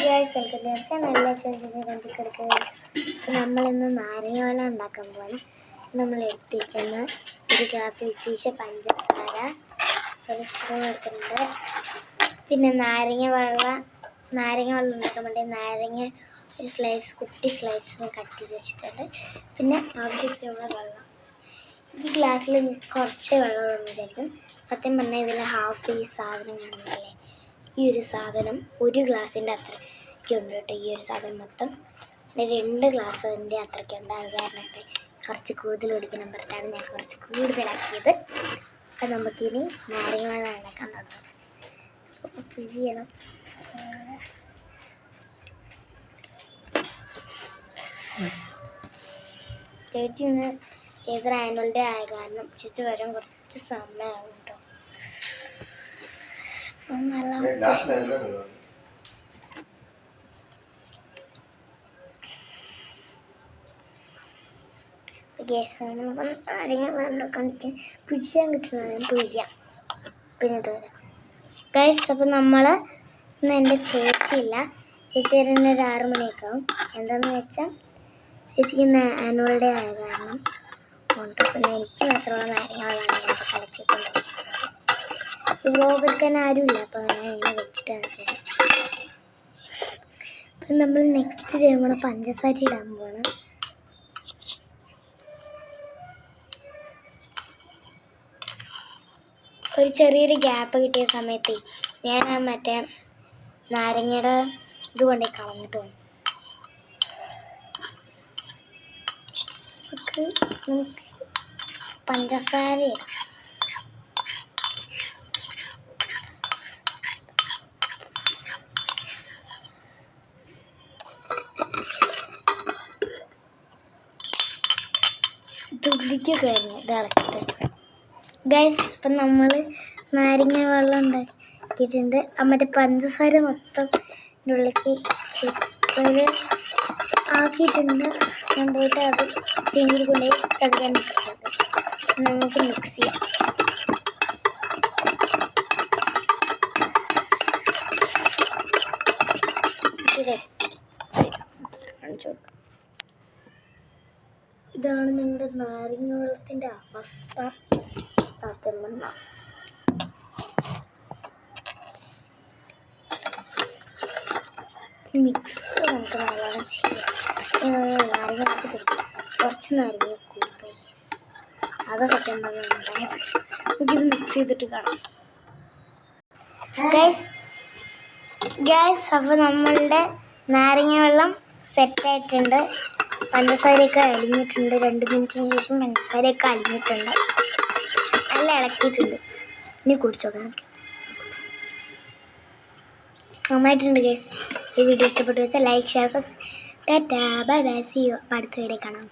Guys welcome to നല്ല ചേച്ചി കണ്ടിക്കെടുക്കുക നമ്മളിന്ന് നാരങ്ങ വെള്ളം ഉണ്ടാക്കാൻ പോകണം നമ്മൾ എടുത്തിരിക്കുന്ന ഒരു ഗ്ലാസ് വിത്തീശ പഞ്ചസാര ഒരു സ്പൂൺ എടുത്തിട്ടുണ്ട്. പിന്നെ നാരങ്ങ വെള്ളം നാരങ്ങ വെള്ളം ഉണ്ടാക്കാൻ വേണ്ടി നാരങ്ങ ഒരു സ്ലൈസ് കുട്ടി സ്ലൈസ് കട്ട് ചെയ്ത് വെച്ചിട്ടുണ്ട്. പിന്നെ ആവശ്യത്തിനുള്ള വെള്ളം. ഈ ഗ്ലാസ്സിൽ കുറച്ച് വെള്ളമുള്ളൂ വിചാരിക്കും സത്യം പറഞ്ഞാൽ ഇതിൽ ഹാഫ് ഈ സാധനം കാണുന്നില്ലേ? ഈ ഒരു സാധനം ഒരു ഗ്ലാസിന്റെ അത്രയ്ക്ക് ഉണ്ട് കേട്ടോ ഈ ഒരു സാധനം മൊത്തം. രണ്ട് ഗ്ലാസ് അതിന്റെ അത്രയ്ക്ക് ഉണ്ട് അത് കാരണമായിട്ട് കുറച്ച് കൂടുതൽ കുടിക്കണം പറഞ്ഞിട്ടാണ് ഞാൻ കുറച്ച് കൂടുതലാക്കിയത്. അപ്പം നമുക്കിനി നാരങ്ങ വെള്ളം ഉണ്ടാക്കാൻ തുടങ്ങാം. അപ്പോൾ ചെയ്യണം. ചേച്ചി ഇന്ന് ചെയ്ത ആനുവൽ ഡേ ആയ കാരണം ചേച്ചി വരാൻ കുറച്ച് സമയമാകും പിടിച്ചാൻ കിട്ടുന്നതാണ് പിഴിയാം പിന്നിട്ട് വരാം. ഗൈസ് അപ്പം നമ്മൾ ഇന്ന് എന്റെ ചേച്ചിയില്ല ചേച്ചി വരുന്ന ഒരു ആറു മണിയൊക്കെ ആവും. എന്താണെന്ന് വെച്ചാൽ ചേച്ചിക്ക് ഇന്ന് ആനുവൽ ഡേ ആയ കാരണം പിന്നെ എനിക്ക് മാത്രമുള്ള നാരങ്ങളാണ് ഞാൻ കളിച്ചിട്ടുണ്ട് വ്ലോഗ് നമ്മൾ നെക്സ്റ്റ് ചെയ്യുമ്പോൾ പഞ്ചസാര ഇടാൻ പോകണം ഒരു ചെറിയൊരു ഗ്യാപ്പ് കിട്ടിയ സമയത്ത് ഞാൻ ആ മറ്റേ നാരങ്ങയുടെ ഇത് കൊണ്ടേ കളഞ്ഞിട്ട് വന്നു നമുക്ക് നമുക്ക് പഞ്ചസാര തുള്ളിക്ക് കഴിഞ്ഞു ഇളക്കിട്ട് ഗൈസ് ഇപ്പം നമ്മൾ നാരങ്ങ വെള്ളം ഉണ്ടാക്കിയിട്ടുണ്ട്. ആ മറ്റേ പഞ്ചസാര മൊത്തം ഒരു ആക്കിയിട്ടുണ്ട്. ഞാൻ പോയിട്ട് അത് സിങ്കിൽ കൊണ്ടുപോയി കഴുകാൻ നമുക്ക് മിക്സ് ചെയ്യാം. കാണിച്ചു കൊടുക്കാം. ഇതാണ് ഞങ്ങളുടെ നാരങ്ങ വെള്ളത്തിന്റെ അവസ്ഥ സത്യം മിക്സ് നമുക്ക് നല്ലോണം ചെയ്യാം. കുറച്ച് നാരങ്ങ കൂടി അത് സത്യം പറഞ്ഞാൽ നമുക്കിത് മിക്സ് ചെയ്തിട്ട് കാണാം. ഗൈസ് ഗൈസ് അപ്പോൾ നമ്മളുടെ നാരങ്ങ വെള്ളം സെറ്റായിട്ടുണ്ട് പഞ്ചസാരയൊക്കെ അലിഞ്ഞിട്ടുണ്ട്. രണ്ട് മിനിറ്റിന് ശേഷം പഞ്ചസാരയൊക്കെ അലിഞ്ഞിട്ടുണ്ട്. നല്ല ഇളക്കിയിട്ടുണ്ട്. ഇനി കുടിച്ചോക്കാം നോക്കാം നന്നായിട്ടുണ്ട് ഗേസ് ഈ വീഡിയോ ഇഷ്ടപ്പെട്ടു വെച്ചാൽ like share subscribe tata bye bye see you അടുത്ത വീഡിയോ കാണാം.